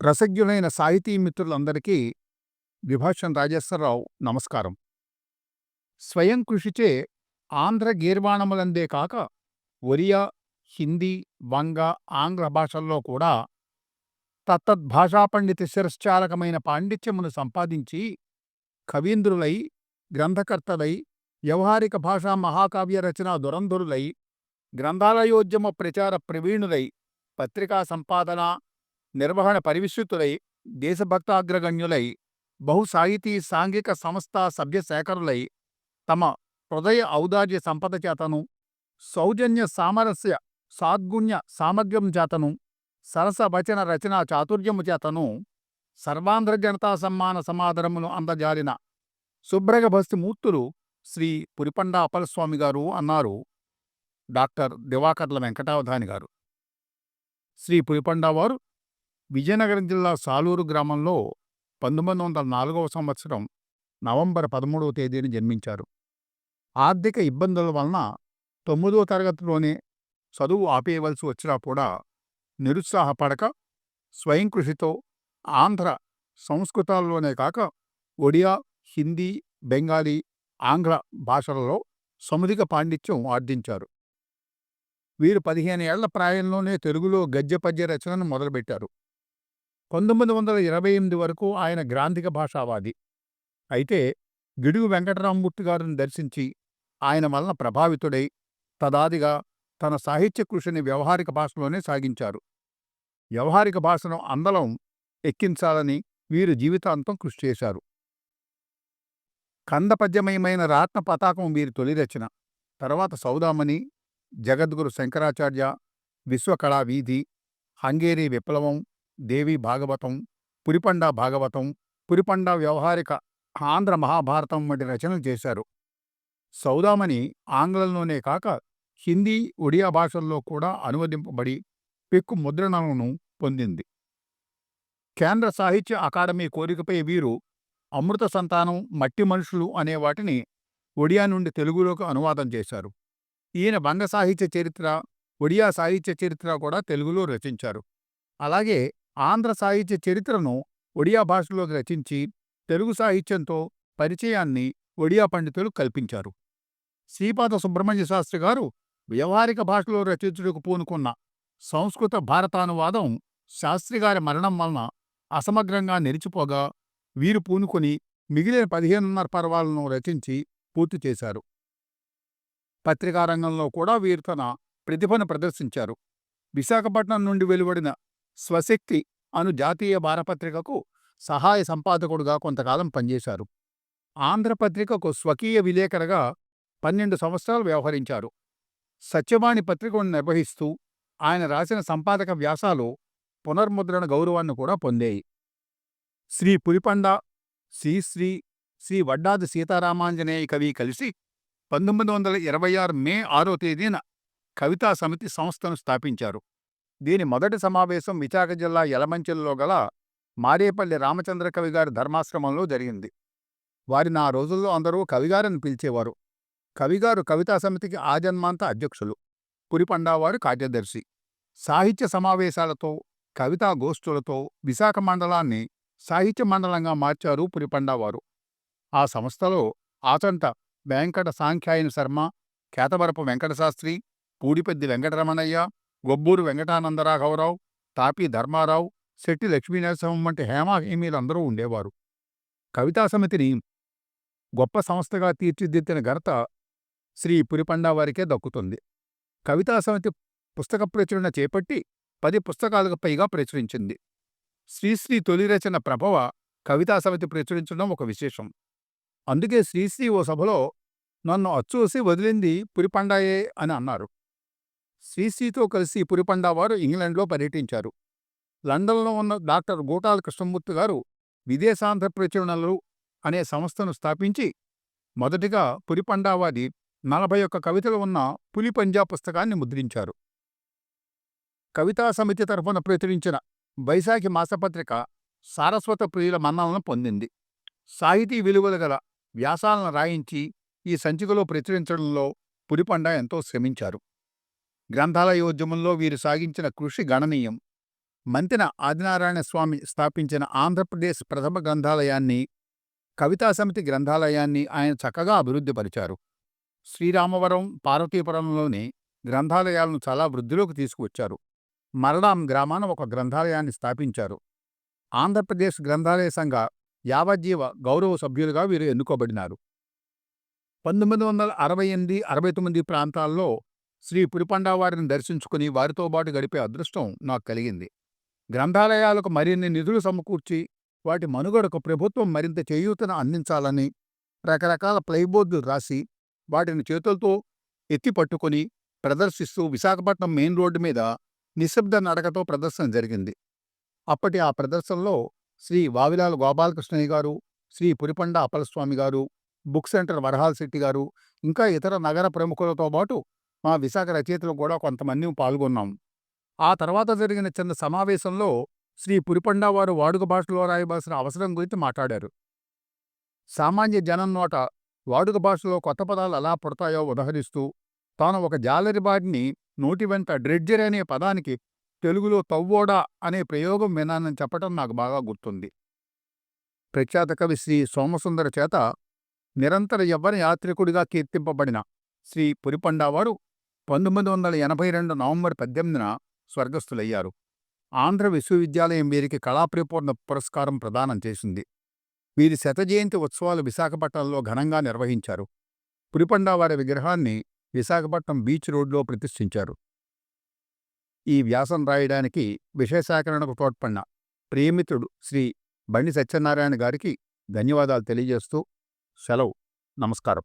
రసజ్ఞులైన సాహితీ మిత్రులందరికీ విభాషణ రాజేశ్వరరావు నమస్కారం. స్వయం కృషిచే ఆంధ్ర గీర్వాణములందే కాక ఒరియా హిందీ వంగ ఆంగ్ల భాషల్లో కూడా తత్తద్భాషా పండిత శిరశ్చాలకమైన పాండిత్యమును సంపాదించి కవీంద్రులై గ్రంథకర్తలై వ్యవహారిక భాషా మహాకావ్య రచనా దురంధురులై గ్రంథాలయోద్యమ ప్రచార ప్రవీణులై పత్రికా సంపాదన నిర్వహణ పరివిశ్రుతులై దేశభక్తాగ్రగణ్యులై బహు సాహితీ సాంఘిక సంస్థ సభ్య సేకరులై తమ హృదయ ఔదార్య సంపద చేతను సౌజన్య సామరస్య సాద్గుణ్య సామగ్ర్యం చేతను సరస వచన రచనా చాతుర్యము చేతను సర్వాంధ్ర జనతా సమ్మాన సమాదరమును అందజాలిన శుభ్రగభస్తి మూర్తులు శ్రీ పురిపండ అప్పలస్వామి గారు అన్నారు. డాక్టర్ దివాకర్ల వెంకటావధాని గారు. శ్రీ పురిపండ వారు విజయనగరం జిల్లా సాలూరు గ్రామంలో పంతొమ్మిది వందల నాలుగవ సంవత్సరం నవంబర్ పదమూడవ తేదీన జన్మించారు. ఆర్థిక ఇబ్బందుల వలన తొమ్మిదో తరగతిలోనే చదువు ఆపేయవలసి వచ్చినా కూడా నిరుత్సాహపడక స్వయం కృషితో ఆంధ్ర సంస్కృతాల్లోనే కాక ఒడియా హిందీ బెంగాలీ ఆంగ్ల భాషలలో సముదిక పాండిత్యం ఆర్జించారు. వీరు పదిహేను ఏళ్ళ ప్రాయంలోనే తెలుగులో గద్య పద్య రచనను మొదలుపెట్టారు. పంతొమ్మిది వందల ఇరవై ఎనిమిది వరకు ఆయన గ్రాంధిక భాషావాది. అయితే గిడుగు వెంకటరామమూర్తి గారిని దర్శించి ఆయన వలన ప్రభావితుడై తదాదిగా తన సాహిత్య కృషిని వ్యవహారిక భాషలోనే సాగించారు. వ్యవహారిక భాషను అందలం ఎక్కించాలని వీరు జీవితాంతం కృషి చేశారు. కందపద్యమయమైన రాత్న పతాకం వీరి తొలి రచన. తర్వాత సౌదామణి జగద్గురు శంకరాచార్య విశ్వకళా వీధి హంగేరీ విప్లవం దేవి భాగవతం పురిపండ భాగవతం పురిపండ వ్యవహారిక ఆంధ్ర మహాభారతం వంటి రచనలు చేశారు. సౌదామణి ఆంగ్లంలోనే కాక హిందీ ఒడియా భాషల్లో కూడా అనువదింపబడి పెక్కు ముద్రణలను పొందింది. కేంద్ర సాహిత్య అకాడమీ కోరికపై వీరు అమృత సంతానం మట్టి మనుషులు అనే వాటిని ఒడియా నుండి తెలుగులోకి అనువాదం చేశారు. ఈయన బంగ సాహిత్య చరిత్ర ఒడియా సాహిత్య చరిత్ర కూడా తెలుగులో రచించారు. అలాగే ఆంధ్ర సాహిత్య చరిత్రను ఒడియా భాషలోకి రచించి తెలుగు సాహిత్యంతో పరిచయాన్ని ఒడియా పండితులు కల్పించారు. శ్రీపాద సుబ్రహ్మణ్య శాస్త్రి గారు వ్యవహారిక భాషలో రచించుటకు పూనుకున్న సంస్కృత భారతానువాదం శాస్త్రిగారి మరణం వలన అసమగ్రంగా నిలిచిపోగా వీరు పూనుకొని మిగిలిన పదిహేనున్నర పర్వాలను రచించి పూర్తి చేశారు. పత్రికా రంగంలో కూడా వీరు తన ప్రతిభను ప్రదర్శించారు. విశాఖపట్నం నుండి వెలువడిన స్వశక్తి అను జాతీయ వారపత్రికకు సహాయ సంపాదకుడుగా కొంతకాలం పనిచేశారు. ఆంధ్రపత్రికకు స్వకీయ విలేకరుగా పన్నెండు సంవత్సరాలు వ్యవహరించారు. సత్యవాణి పత్రికను నిర్వహిస్తూ ఆయన రాసిన సంపాదక వ్యాసాలు పునర్ముద్రణ గౌరవాన్ని కూడా పొందాయి. శ్రీ పులిపండ శ్రీశ్రీ శ్రీ వడ్డాది సీతారామాంజనేయ కవి కలిసి పంతొమ్మిది వందల ఇరవై ఆరు మే ఆరో తేదీన కవితా సమితి సంస్థను స్థాపించారు. దీని మొదటి సమావేశం విశాఖ జిల్లా యలమంచిలో గల మారేపల్లి రామచంద్ర కవిగారి ధర్మాశ్రమంలో జరిగింది. వారిని ఆ రోజుల్లో అందరూ కవిగారని పిలిచేవారు. కవిగారు కవితా సమితికి ఆజన్మాంత అధ్యక్షులు. పురిపండావారు కార్యదర్శి. సాహిత్య సమావేశాలతో కవితా గోష్ఠులతో విశాఖ మండలాన్ని సాహిత్య మండలంగా మార్చారు పురిపండావారు. ఆ సంస్థలో ఆచంట వెంకట సాంఖ్యాయన శర్మ కేతవరపు వెంకటశాస్త్రి పూడిపెద్ది వెంకటరమణయ్య గొబ్బూరు వెంకటానందరాఘవరావు తాపి ధర్మారావు శెట్టి లక్ష్మీనరసింహం వంటి హేమాహేమీలందరూ ఉండేవారు. కవితా సమితిని గొప్ప సంస్థగా తీర్చిదిద్దిన ఘనత శ్రీ పురిపండా వారికే దక్కుతుంది. కవితా సమితి పుస్తక ప్రచురణ చేపట్టి పది పుస్తకాలకు పైగా ప్రచురించింది. శ్రీశ్రీ తొలి రచన ప్రభవ కవితా సమితి ప్రచురించడం ఒక విశేషం. అందుకే శ్రీశ్రీ ఓ సభలో నన్ను అచ్చూసి వదిలింది పురిపండాయే అని అన్నారు. సీసీతో కలిసి పురిపండా వారు ఇంగ్లాండ్లో పర్యటించారు. లండన్లో ఉన్న డాక్టర్ గోటాల కృష్ణమూర్తి గారు విదేశాంధ్ర ప్రచురణలు అనే సంస్థను స్థాపించి మొదటిగా పురిపండావారి నలభై ఒక్క కవితలు ఉన్న పులి పంజా పుస్తకాన్ని ముద్రించారు. కవితా సమితి తరఫున ప్రచురించిన వైశాఖి మాసపత్రిక సారస్వత ప్రియుల మన్నలను పొందింది. సాహితీ విలువలు గల వ్యాసాలను రాయించి ఈ సంచికలో ప్రచురించడంలో పులిపండ ఎంతో శ్రమించారు. గ్రంథాలయోద్యమంలో వీరు సాగించిన కృషి గణనీయం. మంతెన ఆదినారాయణ స్వామి స్థాపించిన ఆంధ్రప్రదేశ్ ప్రథమ గ్రంథాలయాన్ని కవితా సమితి గ్రంథాలయాన్ని ఆయన చక్కగా అభివృద్ధిపరిచారు శ్రీరామవరం పార్వతీపురంలోని గ్రంథాలయాలను చాలా వృద్ధిలోకి తీసుకువచ్చారు. మరడాం గ్రామాన ఒక గ్రంథాలయాన్ని స్థాపించారు. ఆంధ్రప్రదేశ్ గ్రంథాలయ సంఘ యావజ్జీవ గౌరవ సభ్యులుగా వీరు ఎన్నుకోబడినారు. పంతొమ్మిది వందల అరవై ఎనిమిది అరవై తొమ్మిది ప్రాంతాల్లో శ్రీ పులిపండావారిని దర్శించుకుని వారితో పాటు గడిపే అదృష్టం నాకు కలిగింది. గ్రంథాలయాలకు మరిన్ని నిధులు సమకూర్చి వాటి మనుగడకు ప్రభుత్వం మరింత చేయూతను అందించాలని రకరకాల ప్లైబోర్డులు రాసి వాటిని చేతులతో ఎత్తి పట్టుకొని ప్రదర్శిస్తూ విశాఖపట్నం మెయిన్ రోడ్డు మీద నిశ్శబ్ద నడకతో ప్రదర్శన జరిగింది. అప్పటి ఆ ప్రదర్శనలో శ్రీ వావిలాల గోపాలకృష్ణయ్య గారు శ్రీ పురిపండ అప్పలస్వామి గారు బుక్ సెంటర్ వరహాల్ శెట్టి గారు ఇంకా ఇతర నగర ప్రముఖులతో పాటు మా విశాఖ రచయితలు కూడా కొంతమంది పాల్గొన్నాం. ఆ తర్వాత జరిగిన చిన్న సమావేశంలో శ్రీ పురిపండా వారు వాడుక భాషలో రాయవలసిన అవసరం గురించి మాట్లాడారు. సామాన్య జనం నోట వాడుక భాషలో కొత్త పదాలు ఎలా పుడతాయో ఉదహరిస్తూ తాను ఒక జాలరిబాడిని నోటి వెంట డ్రెడ్జర్ అనే పదానికి తెలుగులో తవ్వోడా అనే ప్రయోగం విన్నానని చెప్పటం నాకు బాగా గుర్తుంది. ప్రఖ్యాత కవి శ్రీ సోమసుందర చేత నిరంతర యవ్వన యాత్రికుడిగా కీర్తింపబడిన శ్రీ పురిపండావారు పంతొమ్మిది వందల ఎనభై రెండు నవంబర్ పద్దెనిమిదిన స్వర్గస్థులయ్యారు. ఆంధ్ర విశ్వవిద్యాలయం వీరికి కళాప్రిపూర్ణ పురస్కారం ప్రదానం చేసింది. వీరి శతజయంతి ఉత్సవాలు విశాఖపట్నంలో ఘనంగా నిర్వహించారు. పురిపండావారి విగ్రహాన్ని విశాఖపట్నం బీచ్ రోడ్లో ప్రతిష్ఠించారు. ఈ వ్యాసం రాయడానికి విషయసేకరణకు తోడ్పడిన ప్రియమిత్రుడు శ్రీ బండి సత్యనారాయణ గారికి ధన్యవాదాలు తెలియజేస్తూ సెలవు. నమస్కారం.